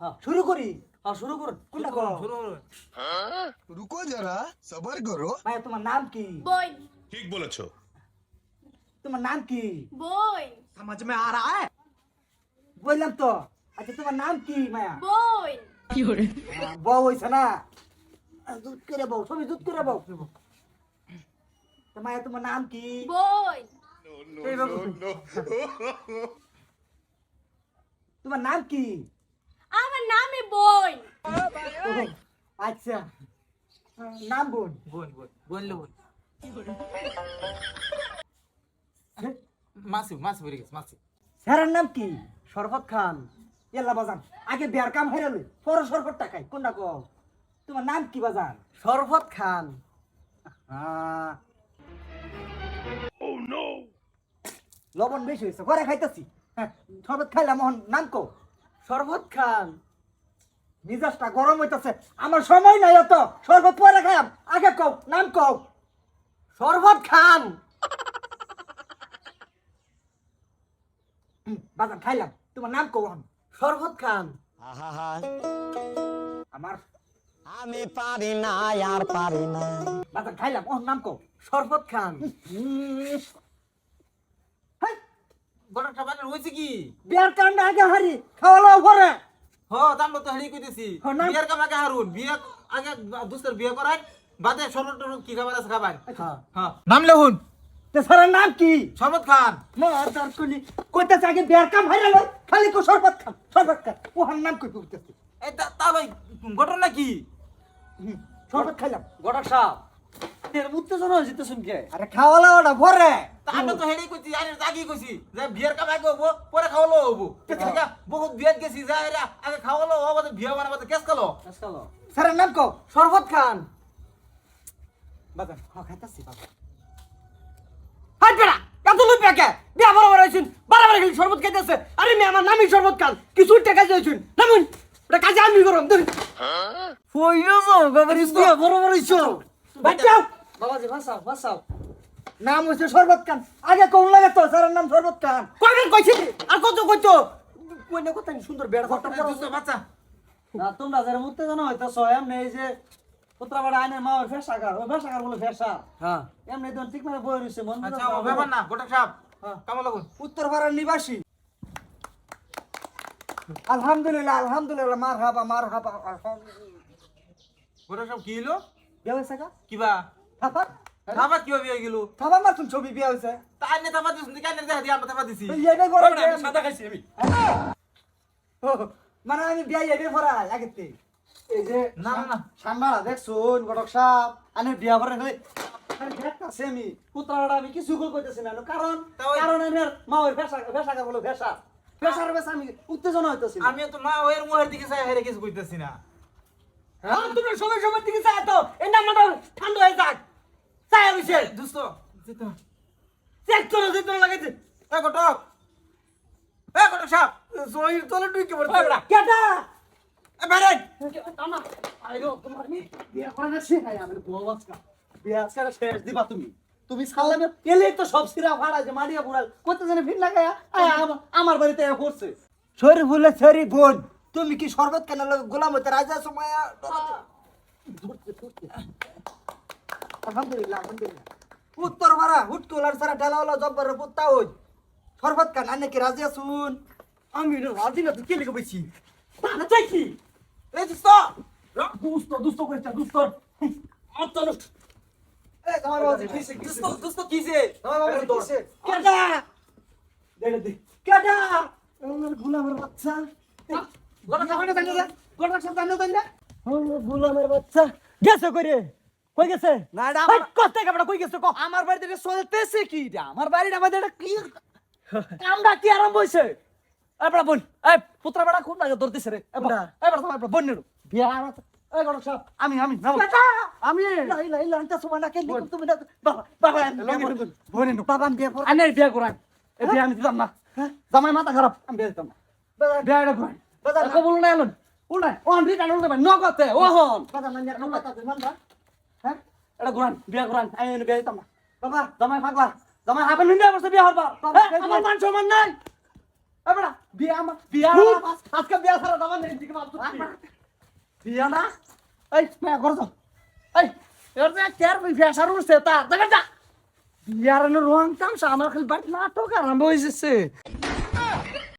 হ্যাঁ। শুরু করি। হ্যাঁ, শুরু করুন। কোনটা করো রুকো যারা সবার তো। মায়া? তোমার নাম কি? তোমার নাম কি? ও, আচ্ছা নাম বোন বোন বোন বলল বোন মাসি মাসি বেরিয়ে গেছে মাসি স্যারের নাম কি? শরফত খান। এল্লা বাজান। আগে বিয়ার কাম হাইরালে পরে সরকার টাকায়। কোনটা কও? তোমার নাম কি বাজান? শরফত খান। লবণ বেশি হয়েছে ঘরে খাইতেছি। হ্যাঁ শরবত খাইলাম মোহন। নাম কো শরফত খান। মিজাজটা গরম হইতাছে। আমার সময় নাই অত। শরবত পরে খাইলাম আগে কও নাম কও। শরফত খান। বাজান খাইলাম। তোমার নাম কও এখন? শরফত খান। আমার আমি পারি না আর পারি না। বাজান খাইলাম। ওর নাম কও। শরফত খান। বড়টা মানে হয়েছে কি? বিয়ার কামটা আগে হারি খাওয়ালাও পরে তামলো তো হারিয়ে কইতেছি বিয়ের কাম আগে হারুন বিয়ে আগে দুসের বিয়ে করায় বাদে শরবত কি খাবার আছে খাবার হ্যাঁ। নাম লেহুন তো স্যারের নাম কি? শরবত খান। কইতাছে আগে বিয়ার কাম হাইরালো খালি কো শরবত খাম শরবত ওহার নাম কই কইতাছে। এই তা তা ভাই ঘটনা কি? শরবত খাইলাম গড়ার সাপ এর উত্তেজনা হয়েছে তো শুনকে আরে খাওয়ালাওটা পরে তা আমি তো হেডেই কইছি আরে আগে কইছি যে বিয়ের কাম আগে হব পরে খাওয়ালো হব। দেখা বহুত বিয়েত গেছি যা এরা আগে খাওয়ালো হব বিয়ে বানাবো কেস খালো। স্যারের নাম কও? শরবত খান। খাইতাছি বাজান। হাই বেড়া এত লোক পেকে বিয়া বরাবর হয়েছেন বারবার খালি শরবত খাইতেছে। আরে মেয়ে আমার নামই শরবত খান কিছু টাকা দিয়েছেন নামুন এটা কাজে আমি বাবাজি ভাসাও নাম হইছে শরবত খান। আগে কোন লাগে তো স্যারের নাম শরবত খান। কয়বার কইছি? আর কত কইতো? কইনে কথা সুন্দর বেড় ঘরটা দুষ্ট বাচ্চা না তোমরা যারা উত্তেজনা হইতাছ এমনি এই যে পুত্রাবাড়া আইনের মামার ফেসাকার ওই ফেসাকার বলে ফেসা হ্যাঁ। এমনি তো ঠিক মানে বই রইছে মন আচ্ছা ও ব্যাপার না গোটা সাপ। হ্যাঁ। কামা লাগুন উত্তর নিবাসী। আলহামদুলিল্লাহ আলহামদুলিল্লাহ মার হাবা মার হাবা গোটা সাপ কি হলো বিয়া হয়েছে কা কিবা থাপা? কিবা বিয়ে গেল? থাপা মারছুন ছবি বিয়া হয়েছে তাই নে দিছ দেখা দি আমরা দিছি। সাদা খাইছি আমি। মানে আমি বিয়া এবে ভরাই আগেতে এই যে না না সাম্বালা দেখছুন গটক সাপ। বিয়া খালি দেখতাছি আমি। পুত্রাটা আমি কিছু কই কইতেছি না। কারণ কারণ এনের মা ওই ফেসা ফেসা বলে ফেসা ফেসার বেশ আমি উত্তেজনা হইতেছি আমি তো মা ওর মুহের দিকে চাই হেরে কিছু কইতাছি না। হ্যাঁ? তুমি সময় সময় দিকে চাই তো। এই নাম্বারটা ঠান্ডা হয়ে যাক। চাই সে দোস্ত যেতে। চেক করো দিতে লাগাইছে। এ ঘটক সাপ। জহির তলে ঢুকে পড়ছে। কেটা? এ বাইরে আমা আইরো তোমার নি। বিয়া করে না সে নাই আমি বউ আজকা। বিয়া আজকা শেষ দিবা তুমি। তুমি সালামে এলে তো সব সিরা ফাড়া যে মারিয়া বুড়াল। কত জানে ভিন লাগায়া? আমার বাড়িতে এ করছে সরি বলে সরি বোন তুমি কি শরবত কেন গোলাম হইতে রাজা সময় আলহামদুলিল্লাহ আলহামদুলিল্লাহ। উত্তর ভাড়া হুট কোলার সারা ঢালা হলো জব্বার পুত্তা ওই। শরবত কান? আনে কি রাজি আসুন আমি রাজি না তুই কে লিখে বইছি? না চাই কি? এই দোস্ত! দুষ্ট দুষ্ট করেছে দুষ্ট অতনুষ্ট এ তোমার বাবা কিসে কিসে? দোস্ত দোস্ত কিছে তোমার বাবা কিসে? কেডা? দেড় দি কেডা? আমার গোলামের বাচ্চা? দে বাচ্চা? গেছে কইরে কই গেছে? না, এটা আমার কত কাপড় কই গেছে ক আমার বাড়িতে চলতেছে কি এটা আমার বাড়িটা আমাদের এটা কি কামটা কি আরম্ভ হইছে? এই বড় বোন এই পুত্র বড় খুব লাগে ধরতেছে রে? এই বড় এই বড় তোমার বোন নেড়ু। বিয়া এই বড় সব আমি আমি নাও আমি লাই লাই লান্টা সুমানা কে লিখুন তুমি না বাবা বাবা বোন। নেড়ু। বাবা বিয়া কর আনের বিয়া করান। এই বিয়া আমি দিতাম না। জামাই মাথা খারাপ আমি বিয়া দিতাম বিয়া এটা করান। বাবা কবুল না এলন। মানবা? হ্যাঁ? এটা বিয়া করান। আমি বিয়া দিতাম না। বাবা। জামাই পাগলা। জামাই করছে বিয়া হরবা আমার মান সম্মান নাই। এ বিয়া বিয়া আজকে বিয়া সারা দাবার নেই দিকে মাপ বিয়া না এই মায়া কর যাও এই এর যে কেয়ার ফেসার উঠছে তার দেখে রং তামসা আমার খালি বাড়ি নাটক আরম্ভ হয়ে যাচ্ছে